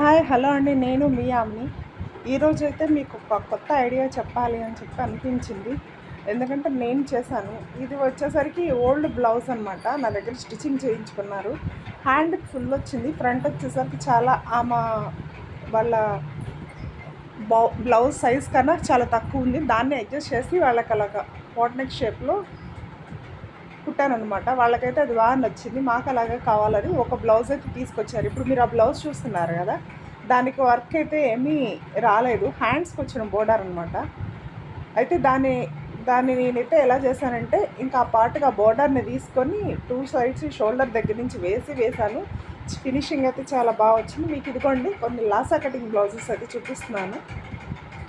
Hi hello అండి. నేను మీ omni ఈరోజు అయితే మీకు ఒక కొత్త ఐడియా చెప్పాలి అని చెప్పి అనిపించింది. ఎందుకంటే నేను చేశాను. ఇది వచ్చేసరికి ఓల్డ్ బ్లౌజ్ అనమాట నా దగ్గర స్టిచ్చింగ్ చేయించుకున్నారు. హ్యాండ్ ఫుల్ వచ్చింది. ఫ్రంట్ వచ్చేసరికి చాలా ఆమె వాళ్ళ బౌ బ్లౌజ్ సైజ్ కన్నా చాలా తక్కువ ఉంది. దాన్ని అడ్జస్ట్ చేసి వాళ్ళకి అలాగా నెక్ షేప్లో కుట్టానమాట వాళ్ళకైతే అది బాగా నచ్చింది. మాకు అలాగే కావాలని ఒక బ్లౌజ్ అయితే తీసుకొచ్చారు. ఇప్పుడు మీరు ఆ బ్లౌజ్ చూస్తున్నారు కదా దానికి వర్క్ అయితే ఏమీ రాలేదు. హ్యాండ్స్కి వచ్చిన బోర్డర్ అనమాట అయితే దాన్ని దాన్ని నేనైతే ఎలా చేశానంటే ఇంకా ఆ పార్ట్గా బోర్డర్ని తీసుకొని టూ సైడ్స్ షోల్డర్ దగ్గర నుంచి వేసి వేశాను. ఫినిషింగ్ అయితే చాలా బాగా వచ్చింది. మీకు ఇదిగోండి కొన్ని లాసా కటింగ్ బ్లౌజెస్ అయితే చూపిస్తున్నాను.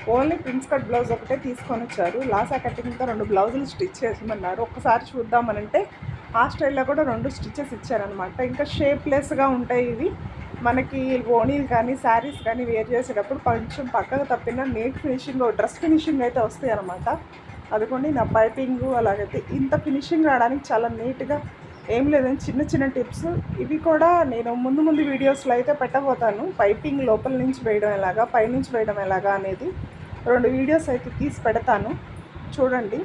ఓన్లీ ప్రిన్స్ కట్ బ్లౌజ్ ఒకటే తీసుకొని వచ్చారు. లాసా కటింగ్తో రెండు బ్లౌజులు స్టిచ్ చేసమన్నారు ఒక్కసారి చూద్దామనంటే ఆ స్టైల్లో కూడా రెండు స్టిచ్చెస్ ఇచ్చారనమాట ఇంకా షేప్లెస్గా ఉంటాయి ఇవి. మనకి ఓనీలు కానీ శారీస్ కానీ వేర్ చేసేటప్పుడు కొంచెం పక్కకు తప్పిన నీట్ ఫినిషింగ్ డ్రెస్ ఫినిషింగ్ అయితే వస్తాయి అనమాట అదిగోండి నా పైపింగ్ అలాగైతే. ఇంత ఫినిషింగ్ రావడానికి చాలా నీట్గా ఏం లేదని చిన్న చిన్న టిప్స్. ఇవి కూడా నేను ముందు ముందు వీడియోస్లో అయితే పెట్టబోతాను. పైపింగ్ లోపల నుంచి వేయడం ఎలాగా పైనుంచి వేయడం ఎలాగా అనేది. రెండు వీడియోస్ అయితే తీసి పెడతాను. చూడండి.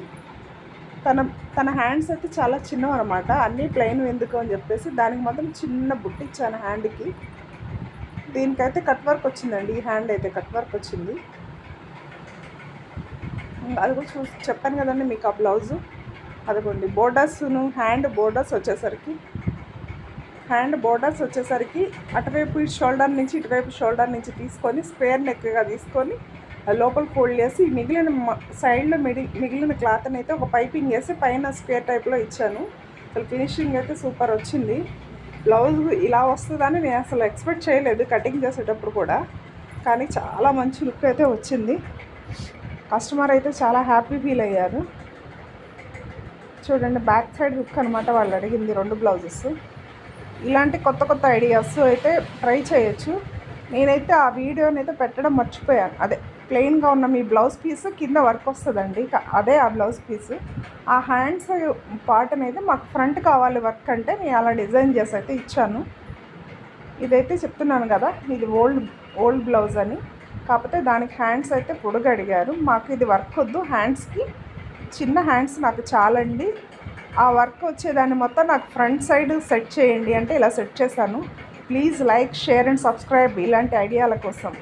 తన తన హ్యాండ్స్ అయితే చాలా చిన్నవి అనమాట అన్నీ ప్లెయిన్ ఎందుకు అని చెప్పేసి దానికి మాత్రం చిన్న బుట్ట ఇచ్చాను హ్యాండ్కి. దీనికైతే కట్ వర్క్ వచ్చిందండి. ఈ హ్యాండ్ అయితే కట్ వర్క్ వచ్చింది. అది కూడా చూ చెప్పాను కదండి మీకు ఆ బ్లౌజు. అదిగోండి. బోర్డర్స్ను హ్యాండ్ బోర్డర్స్ వచ్చేసరికి హ్యాండ్ బోర్డర్స్ వచ్చేసరికి అటువైపు షోల్డర్ నుంచి ఇటువైపు షోల్డర్ నుంచి తీసుకొని స్క్వేర్ నెక్గా తీసుకొని లోపల ఫోల్డ్ చేసి మిగిలిన సైడ్లో మిడి మిగిలిన క్లాత్ని అయితే ఒక పైపింగ్ వేసి పైన స్క్వేర్ టైప్లో ఇచ్చాను. అసలు ఫినిషింగ్ అయితే సూపర్ వచ్చింది. బ్లౌజ్ ఇలా వస్తుందని నేను అసలు ఎక్స్పెక్ట్ చేయలేదు కటింగ్ చేసేటప్పుడు కూడా. కానీ చాలా మంచి లుక్ అయితే వచ్చింది. కస్టమర్ అయితే చాలా హ్యాపీ ఫీల్ అయ్యారు. చూడండి బ్యాక్ సైడ్ లుక్ అనమాట వాళ్ళు అడిగింది రెండు బ్లౌజెస్. ఇలాంటి కొత్త కొత్త ఐడియాస్ అయితే ట్రై చేయొచ్చు. నేనైతే ఆ వీడియోని అయితే పెట్టడం మర్చిపోయాను. అదే ప్లెయిన్గా ఉన్న మీ బ్లౌజ్ పీస్ కింద వర్క్ వస్తుందండి. అదే ఆ బ్లౌజ్ పీస్. ఆ హ్యాండ్స్ పార్ట్ అనేది మాకు ఫ్రంట్ కావాలి వర్క్ అంటే నేను అలా డిజైన్ చేసి అయితే ఇచ్చాను. ఇదైతే చెప్తున్నాను కదా ఇది ఓల్డ్ ఓల్డ్ బ్లౌజ్ అని. కాకపోతే దానికి హ్యాండ్స్ అయితే పొడుగు అడిగారు. మాకు ఇది వర్క్ వద్దు హ్యాండ్స్కి చిన్న హ్యాండ్స్ నాకు చాలండి. ఆ వర్క్ వచ్చేదాన్ని మొత్తం నాకు ఫ్రంట్ సైడ్ సెట్ చేయండి అంటే ఇలా సెట్ చేశాను. Please like share and subscribe ఇలాంటి ఐడియాల కోసం.